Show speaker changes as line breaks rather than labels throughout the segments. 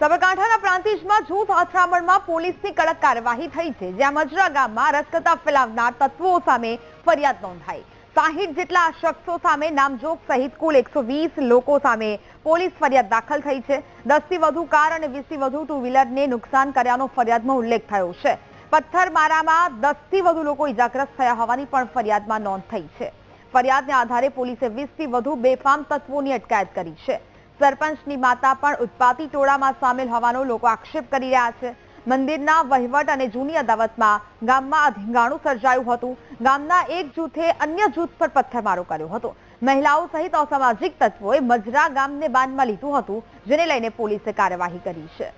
સાબરકાંઠાના પ્રાંતિજમાં જૂથ અથડામણમાં પોલીસની કડક કાર્યવાહી થઈ છે, જ્યાં મજરા ગામમાં રસકતા ફેલાવનાર તત્વો સામે ફરિયાદ નોંધાઈ. સાહીઠ જેટલા શખ્સો સામે નામજોગ સહિત કુલ એકસો લોકો સામે પોલીસ ફરિયાદ દાખલ થઈ છે. દસથી વધુ કાર અને વીસથી વધુ ટુ વ્હીલરને નુકસાન કર્યાનો ફરિયાદમાં ઉલ્લેખ થયો છે. પથ્થરમારામાં દસથી વધુ લોકો ઇજાગ્રસ્ત થયા હોવાની પણ ફરિયાદમાં નોંધ થઈ છે. ફરિયાદને આધારે પોલીસે વીસથી વધુ બેફામ તત્વોની અટકાયત કરી છે. સરપંચની માતા પણ ઉત્પાતી ટોળામાં સામેલ હોવાનો લોકો આક્ષેપ કરી રહ્યા છે. મંદિરના વહીવટ અને જૂની અદાવતમાં ગામમાં આ ધીંગાણું સર્જાયું હતું. ગામના એક જૂથે અન્ય જૂથ પર પથ્થરમારો કર્યો હતો. મહિલાઓ સહિત અસામાજિક તત્વોએ મજરા ગામને બાનમાં લીધું હતું, જેને લઈને પોલીસે કાર્યવાહી કરી છે.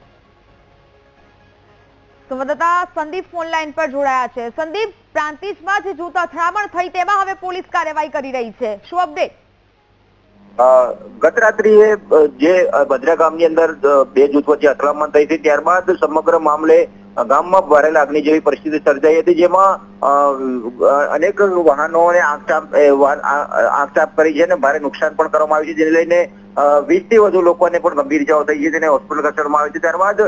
સંવાદદાતા સંદીપ ફોનલાઈન પર જોડાયા છે. સંદીપ, પ્રાંતિજમાં જે જૂથ અથડામણ થઈ તેમાં હવે પોલીસ કાર્યવાહી કરી રહી છે. શું અપડેટ?
ગત રાત્રિએ જે ભદ્રા ગામની અંદર બે જૂથ વચ્ચે અથડામણ થઈ હતી, ત્યારબાદ સમગ્ર મામલે ગામમાં ભારે લાગણી જેવી પરિસ્થિતિ સર્જાઈ હતી, જેમાં અનેક વાહનોને આંખચાપ આંખચાપ કરી છે અને ભારે નુકસાન પણ કરવામાં આવ્યું છે, જેને લઈને વીસથી વધુ લોકોને પણ ગંભીર ઇજાઓ થઈ છે તેને હોસ્પિટલ ખસેડવામાં આવી છે. ત્યારબાદ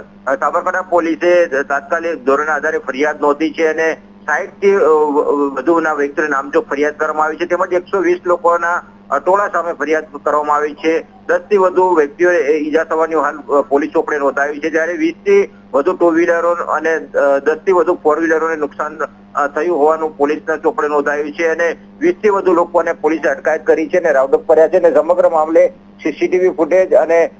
સાબરકાંઠા પોલીસે તાત્કાલિક ધોરણે આધારે ફરિયાદ નોંધી છે અને સાઈઠથી વધુના વ્યક્તિઓને નામજોગ ફરિયાદ કરવામાં આવી છે. તેમજ એકસો વીસ લોકોના ટોળા સામે ફરિયાદ કરવામાં આવી છે. દસથી વધુ વ્યક્તિઓએ ઈજા થવાની હાલ પોલીસ ચોપડે નોંધાવી છે. જ્યારે વીસથી વધુ ટુ વ્હીલરો અને દસથી વધુ ફોર વ્હીલરોને નુકસાન થયું હોવાનું પોલીસના ચોપડે નોંધાયું છે અને વીસથી વધુ લોકોને પોલીસે અટકાયત કરી છે અને રાઉન્ડઅપ કર્યા છે અને સમગ્ર મામલે સીસીટીવી ફૂટેજ અને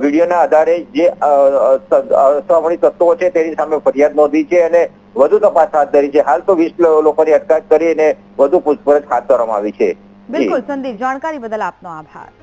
વિડીયોના આધારે જે અ, અ, ત- અસામાજિક તત્વો છે તેની સામે ફરિયાદ નોંધી છે અને વધુ તપાસ હાથ ધરી છે. હાલ તો વીસ લોકોની અટકાયત કરી અને વધુ પૂછપરછ હાથ ધરવામાં આવી છે.
બિલકુલ સંદીપ જાણકારી બદલ આપનો આભાર.